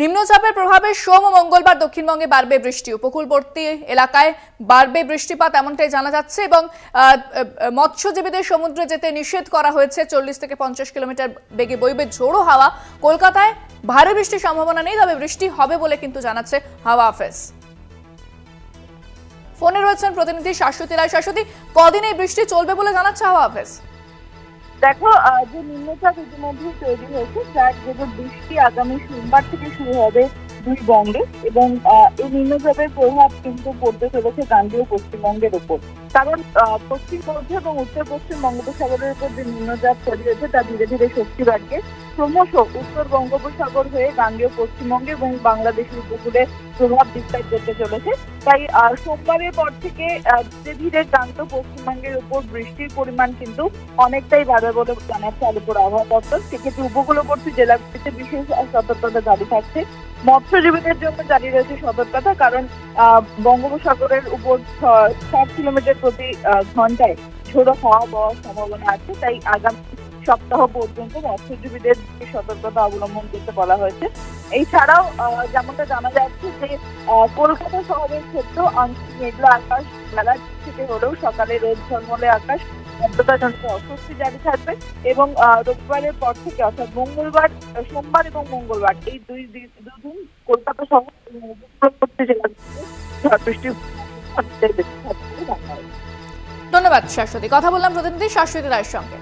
নিম্নচাপের প্রভাবে সোম ও মঙ্গলবার দক্ষিণবঙ্গে বাড়বে বৃষ্টি। উপকূলবর্তী এলাকায় বাড়বে বৃষ্টিপাত এমনটাই জানা যাচ্ছে এবং মৎস্যজীবীদের সমুদ্রে যেতে নিষেধ করা হয়েছে। চল্লিশ থেকে পঞ্চাশ কিলোমিটার বেগে বইবে ঝোড়ো হাওয়া। কলকাতায় ভারী বৃষ্টির সম্ভাবনা নেই, তবে বৃষ্টি হবে বলে কিন্তু জানাচ্ছে হাওয়া অফিস। ফোনে রয়েছেন প্রতিনিধি শাশ্বতী রায়। শাশ্বতী, কদিন এই বৃষ্টি চলবে বলে জানাচ্ছে হাওয়া অফিস? দেখো যে নিম্নচাপ ইতিমধ্যে তৈরি হয়েছে, যার যে বৃষ্টি আগামী সোমবার থেকে শুরু হবে দুই বঙ্গে এবং এই নিম্নচাপের প্রভাব কিন্তু পড়তে চলেছে গাঙ্গেয় পশ্চিমবঙ্গের উপর কারণ পশ্চিম মধ্য এবং উত্তর পশ্চিম বঙ্গোপসাগরের উপর যে নিম্নচাপ তৈরি হয়েছে তা ধীরে ধীরে শক্তি বাড়ছে ক্রমশ উত্তর বঙ্গোপসাগর হয়ে গাঙ্গেয় পশ্চিমবঙ্গে এবং বাংলাদেশের উপকূলে প্রভাব বিস্তার করতে চলেছে। তাই সোমবারের পর থেকে ধীরে ধীরে গাঙ্গ পশ্চিমবঙ্গের উপর বৃষ্টির পরিমাণ কিন্তু অনেকটাই বাড়বে বলে জানাচ্ছে আলিপুর আবহাওয়া দপ্তর। সেক্ষেত্রে উপকূলবর্তী জেলাগুলিতে বিশেষ সতর্কতা জারি থাকছে। মৎস্যজীবীদের জন্য জারি রয়েছে সতর্কতা, কারণ বঙ্গোপসাগরের উপর ষাট কিলোমিটার প্রতি ঘন্টায় ঝোড়ো হওয়া পাওয়ার সম্ভাবনা আছে। তাই আগামী সপ্তাহ পর্যন্ত মৎস্যজীবীদের সতর্কতা অবলম্বন করতে বলা হয়েছে এছাড়াও যেমনটা জানা যাচ্ছে যে কলকাতা শহরের ক্ষেত্রেও আংশিক মেঘলা আকাশ বেলা থেকে হলেও সকালে রোদ ঝলমলে আকাশ অস্বস্তি জারি থাকবে এবং রবিবারের পর থেকে অর্থাৎ মঙ্গলবার, সোমবার এবং মঙ্গলবার এই দুই দিন দুদিন কলকাতা সহ উপকূলবর্তী। ধন্যবাদ শাশ্বতী কথা বললাম প্রতিনিধি শাশ্বতী রায়ের সঙ্গে